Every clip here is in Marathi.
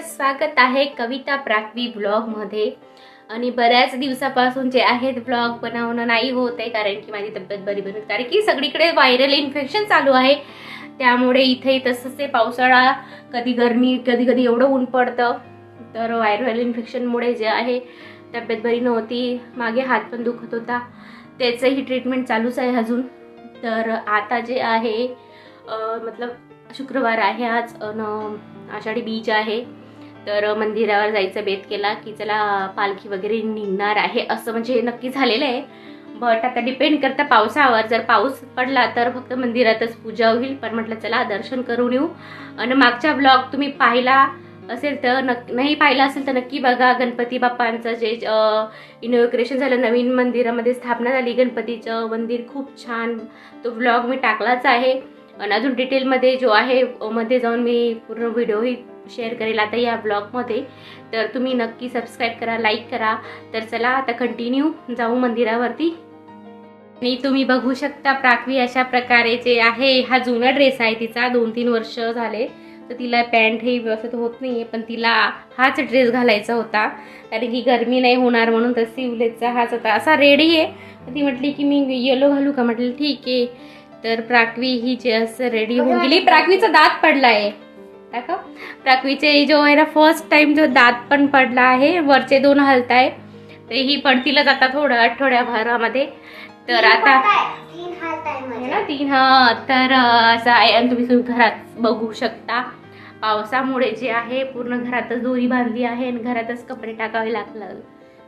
स्वागत आहे कविता प्राकवी ब्लॉगमध्ये आणि बऱ्याच दिवसापासून जे आहेत ब्लॉग बनवणं नाही होत आहे कारण की माझी तब्येत बरी बनत कारण की सगळीकडे व्हायरल इन्फेक्शन चालू आहे. त्यामुळे इथे तसंच आहे पावसाळा कधी गरमी कधी कधी एवढं ऊन पडतं. तर व्हायरल इन्फेक्शनमुळे जे आहे तब्येत बरी नव्हती. मागे हात पण दुखत होता. त्याचंही ट्रीटमेंट चालूच आहे अजून. तर आता जे आहे मतलब शुक्रवार आहे आज. आषाढी बीज आहे. तर मंदिरावर जायचा बेत केला की चला पालखी वगैरे निघणार आहे असं म्हणजे नक्की झालेलं आहे. बट आता डिपेंड करतं पावसावर. जर पाऊस पडला तर फक्त मंदिरातच पूजा होईल. पण म्हटलं चला दर्शन करून येऊ. आणि मागचा ब्लॉग तुम्ही पाहिला असेल तर नक् नाही पाहिला असेल तर नक्की बघा. गणपती बाप्पांचं जे इनोग्रेशन झालं नवीन मंदिरामध्ये स्थापना झाली. गणपतीचं मंदिर खूप छान. तो व्लॉग मी टाकलाच आहे. आणि अजून डिटेलमध्ये जो आहे मध्ये जाऊन मी पूर्ण व्हिडिओही शेअर करेल आता या ब्लॉगमध्ये. तर तुम्ही नक्की सबस्क्राईब करा लाईक करा. तर चला आता कंटिन्यू जाऊ मंदिरावरती. आणि तुम्ही बघू शकता प्राथवी अशा प्रकारे जे आहे हा जुना ड्रेस आहे तिचा दोन तीन वर्ष झाले. तर तिला पॅन्ट हे व्यवस्थित होत नाही आहे पण तिला हाच ड्रेस घालायचा होता. कारण की गरमी नाही होणार म्हणून तर सिवलेचा हाच होता. असा रेडी आहे. ती म्हटली की मी येलो घालू का? म्हटलं ठीक आहे. तर प्राक्वी ही जे असं रेडी होऊन गेली. प्राक्वीचा दात पडला आहे दाखव. प्राक्वीचे जो आहे ना फर्स्ट टाइम जो दात पण पडला आहे वरचे दोन हलत आहे तर ही पडतीलच आता थोडं आठवड्याभरामध्ये. तर आता माझे ना तीन हा तर असं आहे. तुम्ही घरात बघू शकता. पावसामुळे जे आहे पूर्ण घरातच दोरी बांधली आहे आणि घरातच कपडे टाकावे लागलं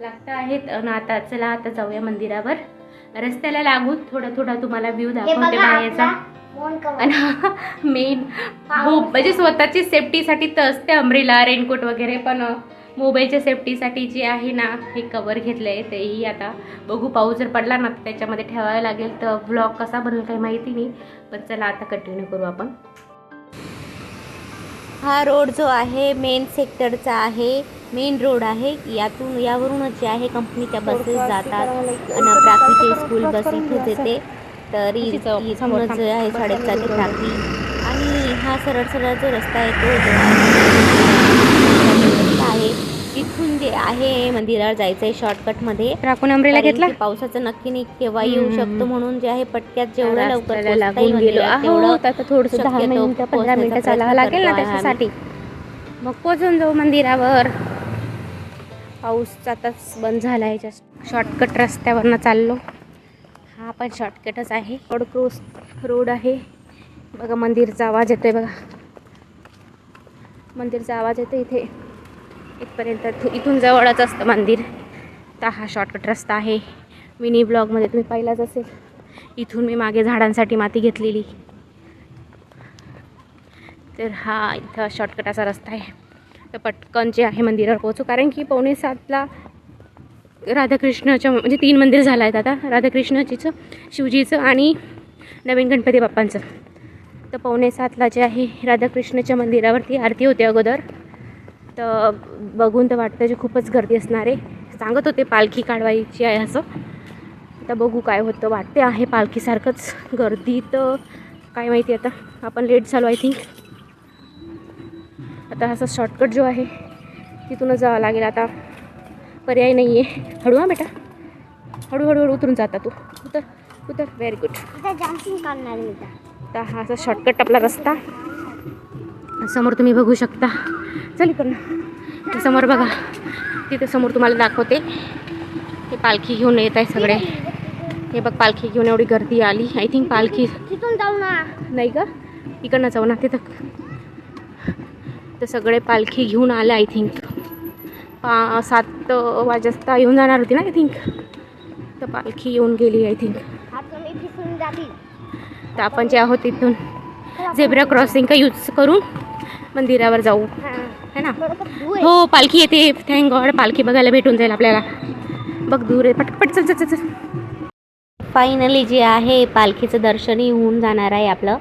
लागतं आहेत. आणि आता चला आता जाऊया मंदिरावर. रस्त्याला लागून थोडा थोडा तुम्हाला व्ह्यू दाखवते बाहेरचा. आणि मेन म्हणजे स्वतःची सेफ्टीसाठी तर असते अमरेला रेनकोट वगैरे पण मोबाईलच्या सेफ्टीसाठी जे आहे ना हे कवर घेतलं आहे तेही आता. बघू पाऊस जर पडला ना तर त्याच्यामध्ये ठेवायला लागेल. तर ब्लॉग कसा बनेल काही माहिती नाही. पण चला आता कंटिन्यू करू आपण. हा रोड जो आहे मेन सेक्टरचा आहे मेन रोड आहे. यातून यावरूनच जे आहे कंपनीच्या बसेस जातात. आणि प्राकृतिक स्कूल बस इथेच येते. तर इथूनच. जे आहे शाळेत जाते प्राप्ती आणि हा सरळ सरळ जो रस्ता आहे तो आहे तिथून जे आहे मंदिरावर जायचं आहे शॉर्टकटमध्ये राखून अमरेला घेतला? पावसाचं नक्की नाही केव्हा येऊ. शकतो म्हणून जे आहे पटक्यात जेवढं लवकर लागून गेलो थोडंसं दहा शक्यतो मिनिटं पंधरा पोहोचण्याचा मिनिटं चालावं प्रयत्न लागेल ना त्याच्यासाठी. मग पोचून जाऊ मंदिरावर. पाऊस आता बंद झाला आहे जस्ट शॉर्टकट रस्त्यावरनं चाललो. हा पण शॉर्टकटच आहे. रोड क्रॉस रोड आहे. बघा मंदिरचा आवाज येतोय बघा. मंदिरचा आवाज येतो इथे. इथपर्यंत इथून जवळच असतं मंदिर. तर हा शॉर्टकट रस्ता आहे. मिनी ब्लॉगमध्ये तुम्ही पाहिलाच असेल. इथून मी मागे झाडांसाठी माती घेतलेली. तर हा इथं शॉर्टकट असा रस्ता आहे. तर पटकन जे आहे मंदिरावर पोहोचू. कारण की पावणे सातला राधाकृष्णाच्या म्हणजे तीन मंदिर झालं आहेत आता. राधाकृष्णाचीचं शिवजीचं आणि नवीन गणपती बाप्पांचं. तर पावणे सातला जे आहे राधाकृष्णाच्या मंदिरावरती आरती होते अगोदर. तर बघून तर वाटतं जे खूपच गर्दी असणार आहे. सांगत होते पालखी काढवायची आहे असं. आता बघू काय होतं. वाटते आहे पालखीसारखंच गर्दी. तर काय माहिती आता. आपण लेट झालो आय थिंक आता असा शॉर्टकट जो आहे तिथूनच जावं लागेल आता. पर्याय नाही आहे हळू हा बेटा. हळूहळू हळू उतरून जाता तू. उतर उतर. Very good. आता हा असा शॉर्टकट आपला रस्ता. समोर तुम्ही बघू शकता. चल पण समोर बघा. तिथे समोर तुम्हाला दाखवते. हे पालखी घेऊन येत आहे सगळे. हे बघ पालखी घेऊन एवढी गर्दी आली. आय थिंक पालखी तिथून जाऊ ना. नाही का इकडनं जाऊ ना तिथं. तर सगळे पालखी घेऊन आले आय थिंक पा सात वाजता येऊन जाणार होती ना आय थिंक तर पालखी येऊन गेली आय थिंक तर आपण जे आहोत तिथून झेब्रा क्रॉसिंग का यूज करून मंदिरावर जाऊ. है ना? हो पालखी येते. थँक गॉड पालखी बघायला भेटून जाईल आपल्याला. बघ दूर आहे. पटपट चल चल चल फायनली जे आहे पालखीचं दर्शनही होऊन जाणार आहे आपलं.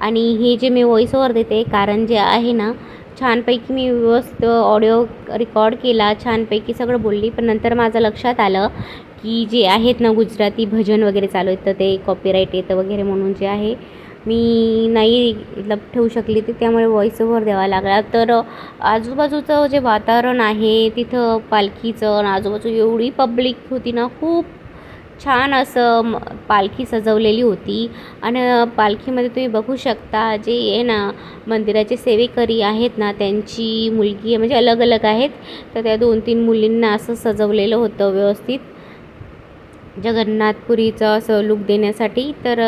आणि हे जे मी व्हॉइस ओवर देते कारण जे आहे ना छानपैकी मी व्यवस्थित ऑडिओ रेकॉर्ड केला छानपैकी सगळं बोलली. पण नंतर माझं लक्षात आलं की जे आहेत ना गुजराती भजन वगैरे चालू आहेत तर ते कॉपीराईट येतं वगैरे म्हणून जे आहे मी नाही मतलब ठेवू शकली ती त्यामुळे व्हॉईस ओव्हर द्यावा लागला. तर आजूबाजूचं जे वातावरण आहे तिथं पालखीचं आणि आजूबाजू एवढी पब्लिक होती ना खूप छान असं पालखी सजवलेली होती. आणि पालखीमध्ये तुम्ही बघू शकता जे आहे ना मंदिराचे सेवेकरी आहेत ना त्यांची मुलगी म्हणजे अलग अलग आहेत. तर त्या दोन तीन मुलींना असं सजवलेलं होतं व्यवस्थित. जगन्नाथपुरीचं असं लुक देण्यासाठी. तर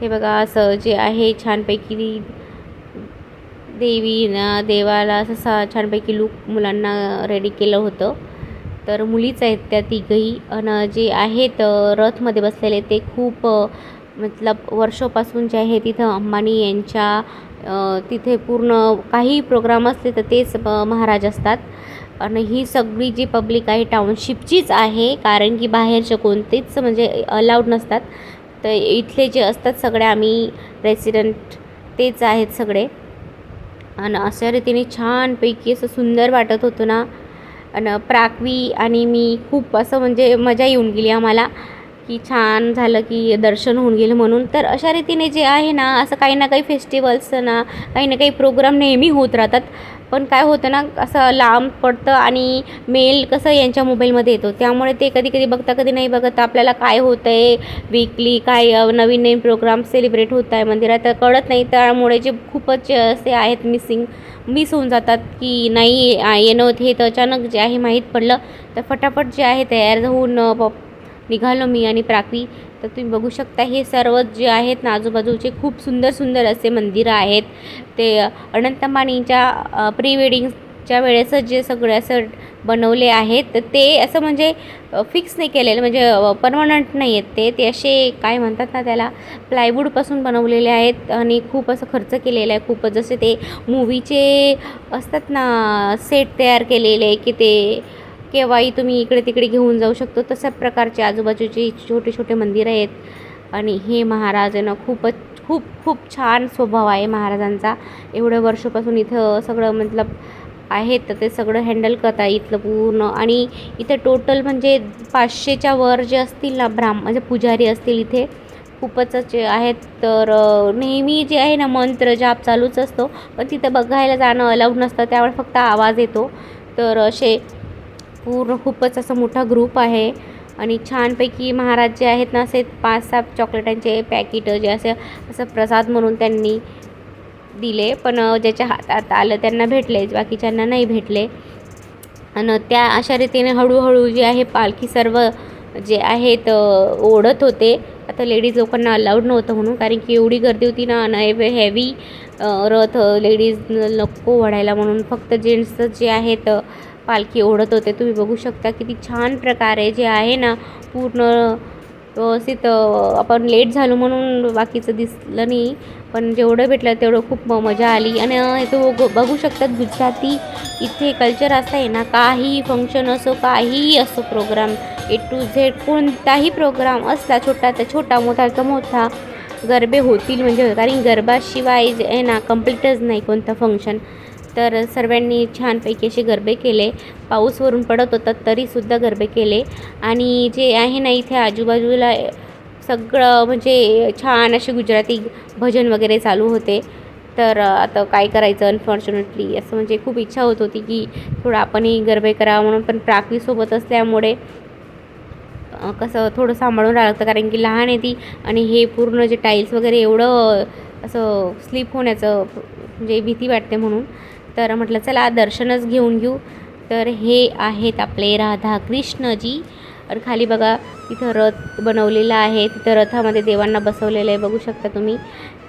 हे बघा असं जे आहे छानपैकी देवींना देवाला असं सा छानपैकी लुक मुलांना रेडी केलं होतं. तर मुलीच आहेत त्या तिघही. आणि जे आहेत रथमध्ये बसलेले ते खूप मतलब वर्षापासून जे आहे तिथं अंबानी यांच्या तिथे पूर्ण काही प्रोग्राम असले तर तेच महाराज असतात. आणि ही सगळी जी पब्लिक आहे टाउनशिपचीच आहे कारण की बाहेरचे कोणतेच म्हणजे अलाउड नसतात. तर इथले जे असतात सगळे आम्ही रेसिडेंट तेच आहेत सगळे. आणि अशा रीतीने छानपैकी असं सुंदर वाटत होतं ना. आणि प्राकवी आणि मी खूप असं म्हणजे मजा येऊन गेली आम्हाला की छान झालं की दर्शन होऊन गेलं म्हणून. तर अशा रीतीने जे आहे ना असं काही ना काही फेस्टिवल्स ना काही ना काही प्रोग्राम नेहमी होत राहतात. पण काय होतं ना असं लांब पडतं आणि मेल कसं यांच्या मोबाईलमध्ये येतो. त्यामुळे ते कधी कधी बघता कधी नाही बघत आपल्याला काय होतं आहे वीकली काय नवीन नवीन प्रोग्राम सेलिब्रेट होत आहे मंदिरात तर कळत नाही. त्यामुळे जे खूपच असे आहेत मिसिंग मिस होऊन जातात की नाही येणं हे तर अचानक जे आहे माहीत पडलं. तर फटाफट जे आहे तयार होऊन निघालो मी आणि प्राकवी तर तुम्ही बघू शकता हे सर्व जे आहेत ना आजूबाजूचे खूप सुंदर सुंदर असे मंदिरं आहेत. ते अनंतमाणीच्या प्री वेडिंगच्या वेळेसच जे सगळे असं बनवले आहेत तर ते असं म्हणजे फिक्स नाही केलेलं म्हणजे परमनंट नाही आहेत ते. ते असे काय म्हणतात ना त्याला प्लायवूडपासून बनवलेले आहेत आणि खूप असं खर्च केलेला आहे. खूपच जसे ते मूवीचे असतात ना सेट तयार केलेले की ते केव्हाही तुम्ही इकडे तिकडे घेऊन जाऊ शकतो. तशा प्रकारचे आजूबाजूचे छोटे छोटे मंदिर आहेत. आणि हे महाराज ना खूपच खूप खूप छान स्वभाव आहे महाराजांचा. एवढं वर्षापासून इथं सगळं मतलब आहेत तर ते सगळं हँडल करता इथलं पूर्ण. आणि इथं टोटल म्हणजे पाचशेच्या वर जे असतील ना ब्राह्म म्हणजे पुजारी असतील इथे खूपच असे आहेत. तर नेहमी जे आहे ना मंत्र जाप चालूच असतो. पण तिथं बघायला जाणं अलाउड नसतं. त्यावेळेस फक्त आवाज येतो. तर असे पूर्ण खूपच असा मोठा ग्रुप आहे. आणि छानपैकी महाराज जे आहेत ना असे पाच सात चॉकलेटांचे पॅकेट जे असे असं प्रसाद म्हणून त्यांनी दिले. पण ज्याच्या हातात आलं त्यांना भेटले बाकीच्यांना नाही भेटले. आणि त्या अशा रीतीने हळूहळू जे आहे पालखी सर्व जे आहेत ओढत होते. आता लेडीज लोकांना अलाउड नव्हतं म्हणून कारण की एवढी गर्दी होती ना आणि हेवी रथ लेडीज नको ओढायला म्हणून. फक्त जेंट्स जे आहेत पालखी ओढत होते. तुम्ही बघू शकता किती छान प्रकारे जे आहे ना पूर्ण व्यवस्थित आपण लेट झालो म्हणून बाकीचं दिसलं नाही पण जेवढं भेटलं तेवढं खूप मजा आली. आणि तो ग- बघू शकतात गुजराती इथे कल्चर असं आहे ना काही फंक्शन असो काहीही असो प्रोग्राम ए टू झेड कोणताही प्रोग्राम असला छोटा तर छोटा मोठा तर मोठा गरबे होतील म्हणजे कारण गरबाशिवाय जे आहे ना कम्प्लीटच नाही कोणतं फंक्शन तर सर्वांनी छानपैकी असे गरबे केले. पाऊस वरून पडत होता तरीसुद्धा गरबे केले. आणि जे आहे ना इथे आजूबाजूला सगळं म्हणजे छान असे गुजराती भजन वगैरे चालू होते. तर आता काय करायचं? अनफॉर्च्युनेटली असं म्हणजे खूप इच्छा होत होती की थोडं आपणही गरबे करावं म्हणून पण प्राकवीसोबत असल्यामुळे कसं थोडं सांभाळून राहिलं लागतं. कारण की लहान आहे ती आणि हे पूर्ण जे टाईल्स वगैरे एवढं असं स्लिप होण्याचं म्हणजे भीती वाटते म्हणून. तर म्हटलं चला दर्शनच घेऊन घेऊ. तर हे आहेत आपले राधा कृष्णजी आणि खाली बघा तिथं रथ बनवलेला आहे. तिथं रथामध्ये देवांना बसवलेलं आहे बघू शकता तुम्ही.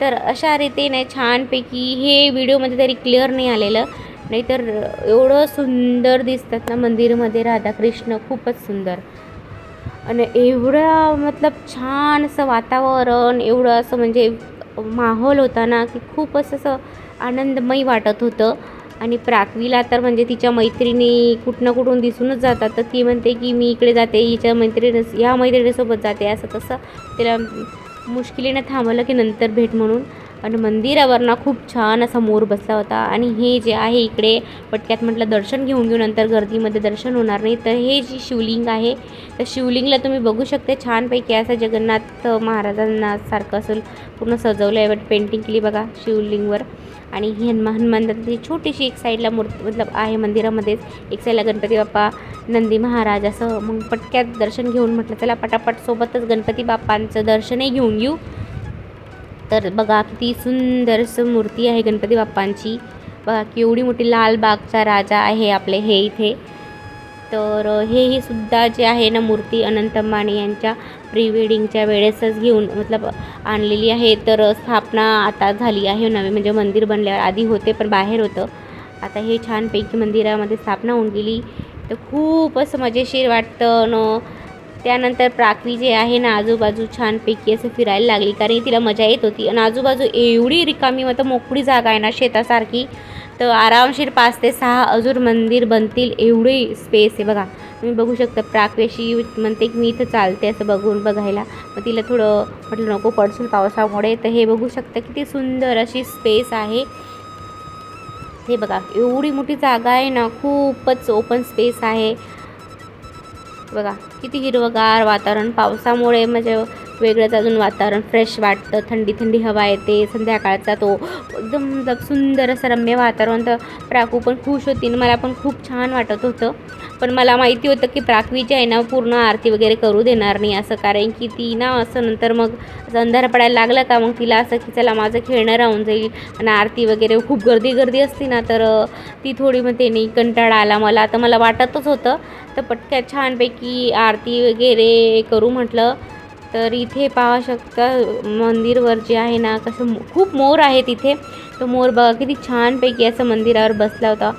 तर अशा रीतीने छानपैकी हे व्हिडिओमध्ये तरी क्लिअर नाही आलेलं. नाहीतर एवढं सुंदर दिसतात ना मंदिरमध्ये राधाकृष्ण खूपच सुंदर. आणि एवढं मतलब छान असं वातावरण एवढं असं म्हणजे माहोल होता ना की खूपच असं आनंदमय वाटत होतं. आणि प्राकवीला तर म्हणजे तिच्या मैत्रिणी कुठनं कुठून दिसूनच जातात. तर ती म्हणते की मी इकडे जाते हिच्या मैत्रिणी ह्या मैत्रिणीसोबत जाते. असं तसं तिला मुश्किलीनं थांबवलं की नंतर भेट म्हणून. आणि मंदिरावरनं खूप छान असा मोर बसला होता. आणि हे जे आहे इकडे पटक्यात म्हटलं दर्शन घेऊन घेऊ नंतर गर्दीमध्ये दर्शन होणार नाही. तर हे जे शिवलिंग आहे तर शिवलिंगला तुम्ही बघू शकता. छानपैकी असं जगन्नाथ महाराजांना सारखं असं पूर्ण सजवलं आहे. बट पेंटिंग केली बघा शिवलिंगवर. आणि ही हनुमान हनुमानची छोटीशी एक साईडला मूर्ती मतलब आहे मंदिरामध्येच. एक साईडला गणपती बाप्पा नंदी महाराज असं. मग पटक्यात दर्शन घेऊन म्हटलं चला पटापट सोबतच गणपती बाप्पांचं दर्शनही घेऊन घेऊ. तर बघा किती सुंदर असं मूर्ती आहे गणपती बाप्पांची. बघा केवढी मोठी लालबागचा राजा आहे आपले हे इथे. तर हे ही सुद्धा जे आहे ना मूर्ती अनंत अंबानी यांच्या प्री वेडिंगच्या वेळेसच घेऊन मतलब आणलेली आहे. तर स्थापना आता झाली आहे नवे म्हणजे मंदिर बनल्यावर आधी होते पण बाहेर होतं. आता हे छानपैकी मंदिरामध्ये स्थापना होऊन गेली. तर खूप असं मजेशीर वाटतं न त्यानंतर प्राकवी जे आहे ना आजूबाजू छानपैकी असं फिरायला लागली. कारण तिला मजा येत होती. आणि आजूबाजू एवढी रिकामी मतलब मोकळी जागा आहे ना शेतासारखी तर आरामशीर पाच ते सहा अजून मंदिर बनतील एवढी स्पेस आहे बघा. तुम्ही बघू शकता प्राकवेशी म्हणते की मी इथं चालते असं बघून बघायला. मग तिला थोडं म्हटलं नको पडसून पावसामुळे. तर हे बघू शकता किती सुंदर अशी स्पेस आहे. हे बघा एवढी मोठी जागा आहे ना खूपच ओपन स्पेस आहे. बघा किती हिरवगार वातावरण पावसामुळे म्हणजे वेगळंच अजून वातावरण फ्रेश वाटतं थंडी थंडी हवा येते संध्याकाळचा तो एकदम सुंदर असं रम्य वातावरण. तर प्राकू पण खुश होती आणि मला पण खूप छान वाटत होतं. पण मला माहिती होतं की प्राकवी जी आहे ना पूर्ण आरती वगैरे करू देणार नाही असं. कारण की ती ना असं नंतर मग असं अंधार पडायला लागलं का मग तिला असं की चला माझं खेळणं राहून जाईल. आणि आरती वगैरे खूप गर्दी गर्दी असते ना तर ती थोडी मग त्यांनी नाही कंटाळा आला मला. आता मला वाटतच होतं. तर पटक्या छानपैकी आरती वगैरे करू म्हटलं. तर इथे पाहू शकता मंदिरवर जे आहे ना कसं खूप मोर आहे तिथे तो मोर बघा किती छानपैकी असं मंदिरावर बसला होता.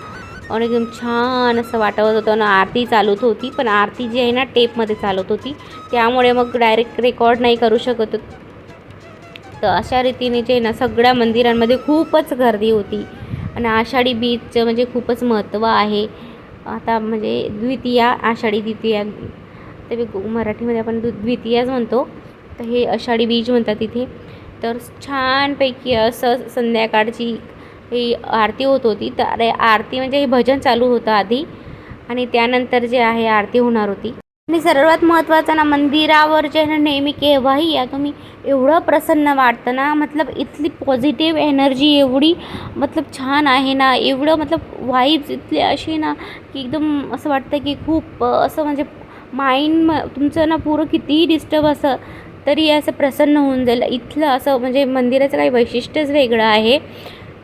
आणि एकदम छान असं वाटत होतं ना आरती चालवत होती. पण आरती जी आहे ना टेपमध्ये चालवत होती. त्यामुळे मग डायरेक्ट रेकॉर्ड नाही करू शकत. तर अशा रीतीने जे आहे ना सगळ्या मंदिरांमध्ये खूपच गर्दी होती. आणि आषाढी बीजचं म्हणजे खूपच महत्त्व आहे. आता म्हणजे द्वितीया आषाढी द्वितीया. ते मराठीमध्ये आपण दु द्वितीयाच म्हणतो. तर हे आषाढी बीज म्हणतात तिथे तर छानपैकी असं संध्याकाळची ही आरती होत होती. तर आरती म्हणजे हे भजन चालू होतं आधी आणि त्यानंतर जे आहे आरती होणार होती. आणि सर्वात महत्त्वाचं ना मंदिरावर जे आहे ना नेहमी केव्हाही या तुम्ही एवढं प्रसन्न वाटतं ना मतलब इथली पॉझिटिव्ह एनर्जी एवढी मतलब छान आहे ना एवढं मतलब वाईब्स इथली अशी ना की एकदम असं वाटतं की खूप असं म्हणजे माइंड म तुमचं ना पुरं कितीही डिस्टर्ब असं तरी असं प्रसन्न होऊन जाईल. इथलं असं म्हणजे मंदिराचं काही वैशिष्ट्यच वेगळं आहे.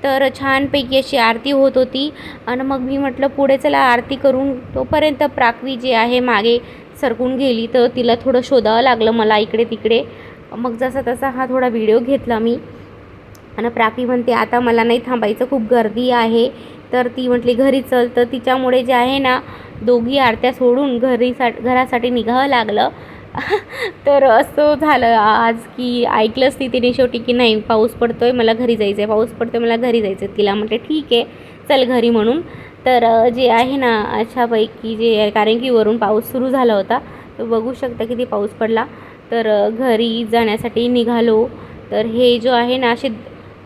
तर छानपैकी अशी आरती होत होती. आणि मग मी म्हटलं पुढे चला आरती करून तोपर्यंत प्राक्वी जी आहे मागे सरकून गेली. तर तिला थोडं शोधावं लागलं मला इकडे तिकडे. मग जसा तसा हा थोडा व्हिडिओ घेतला मी. आणि प्राकी म्हणते आता मला नाही थांबायचं. खूप गर्दी आहे. तर ती म्हटली घरी चल. तर तिच्यामुळे जे आहे ना दोघी आरत्या सोडून घरी सा घरासाठी निघावं लागलं. तर असं झालं आज की ऐकलंच ती तिने शेवटी की नाही पाऊस पडतो आहे मला घरी जायचं आहे पाऊस पडतो आहे मला घरी जायचं आहे तिला म्हटलं ठीक आहे चल घरी म्हणून. तर जे आहे ना अशापैकी जे आहे कारण की वरून पाऊस सुरू झाला होता तर बघू शकता किती पाऊस पडला. तर घरी जाण्यासाठी निघालो. तर हे जो आहे ना असे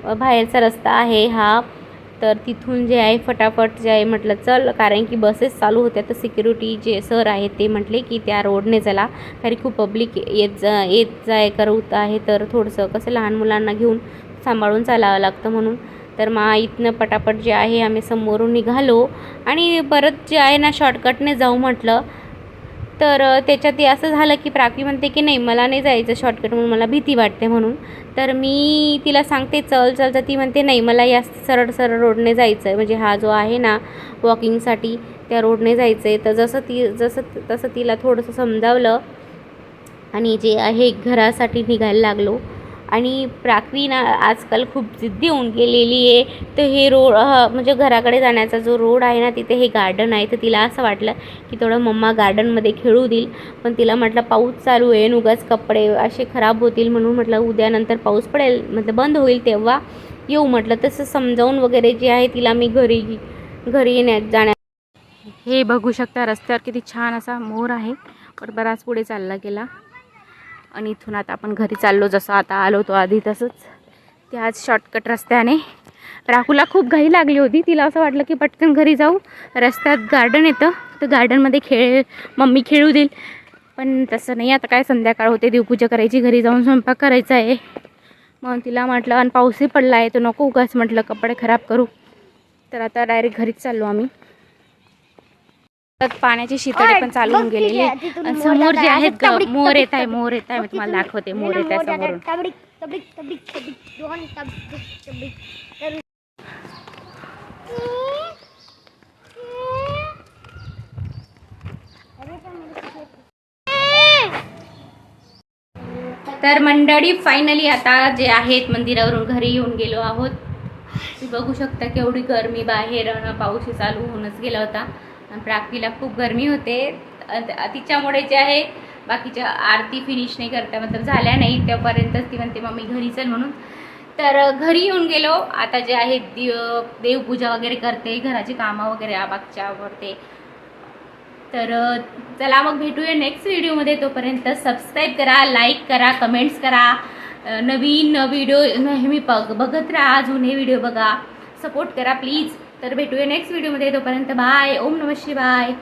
बाहेरचा रस्ता आहे हा तर तिथून जे आहे फटाफट जे आहे म्हटलं चल. कारण की बसेस चालू होत्या तर सिक्युरिटी जे सर आहेत ते म्हटले की त्या रोडने चला. कारण खूप पब्लिक येत जा येत जाय करत आहे तर थोडंसं कसं लहान मुलांना घेऊन सांभाळून चालावं लागतं म्हणून. तर मग इथनं पटापट जे आहे आम्ही समोरून निघालो. आणि परत जे आहे ना शॉर्टकटने जाऊ म्हटलं तर त्याच्यात असं झालं की प्राकी म्हणते की नाही मला नाही जायचं शॉर्टकट म्हणून मला भीती वाटते म्हणून. तर मी तिला सांगते चल चल. तर ती म्हणते नाही मला या सरळ सरळ रोडने जायचं आहे म्हणजे हा जो आहे ना वॉकिंगसाठी त्या रोडने जायचं आहे तर जसं ती जसं तसं तिला थोडंसं समजावलं आणि जे आहे घरासाठी निघायला लागलो. आणि प्राक्वी ना आजकाल खूप जिद्दी होऊन गेलेली आहे. तर हे रोड म्हणजे घराकडे जाण्याचा जो रोड आहे ना तिथे हे गार्डन आहे. तर तिला असं वाटलं की थोडं मम्मा गार्डनमध्ये खेळू देईल. पण तिला म्हटलं पाऊस चालू आहे उगाच कपडे असे खराब होतील. म्हणून म्हटलं उद्यानंतर पाऊस पडेल. म्हटलं बंद होईल तेव्हा येऊ. म्हटलं तसं समजावून वगैरे जे आहे तिला मी घरी घरी येण्या जाण्या हे बघू शकता रस्त्यावर किती छान असा मोर आहे. पण बराच पुढे चालला गेला. आणि इथून आता आपण घरी चाललो जसं आता आलो होतो आधी तसंच. ती आज शॉर्टकट रस्त्याने. राहुला खूप घाई लागली होती. तिला असं वाटलं की पटकन घरी जाऊ. रस्त्यात गार्डन येतं. तर गार्डनमध्ये खेळ मम्मी खेळू देईल. पण तसं नाही. आता काय संध्याकाळ होते. देवपूजा करायची. घरी जाऊन स्वयंपाक करायचा आहे. मग तिला म्हटलं आणि पाऊसही पडला आहे तर नको उगाच म्हटलं. कपडे खराब करू. तर आता डायरेक्ट घरीच चाललो आम्ही. पाण्याची शितळे पण चालू होऊन गेलेली. आणि मोर समोर जे आहे. आहेत ग, मोर येत आहे. मोर येत आहे मी तुम्हाला दाखवते मोर येत आहे समोरून. तबडीक तर- मंडळी फायनली आता जे आहेत मंदिरावरून घरी येऊन गेलो आहोत. तुम्ही बघू शकता केवढी गरमी बाहेर पाऊस चालू होऊनच गेला होता. प्राप्तीला खूप गरमी होते. तिच्यामुळे जे आहे बाकीच्या आरती फिनिश नाही करता मतलब झाल्या नाही. त्यापर्यंतच ती म्हणते मग घरी चल म्हणून. तर घरी येऊन गेलो. आता जे आहे देव देवपूजा वगैरे करते घराची कामं वगैरे आ- बाकीच्या आवडते तर चला मग भेटूया नेक्स्ट व्हिडिओमध्ये तोपर्यंत सबस्क्राईब करा लाईक करा कमेंट्स करा. नवीन व्हिडिओ नेहमी बघ बघत राहा. जुने व्हिडिओ बघा. सपोर्ट करा प्लीज तर भेटूया नेक्स्ट व्हिडिओमध्ये तोपर्यंत बाय ओम नम शिवाय.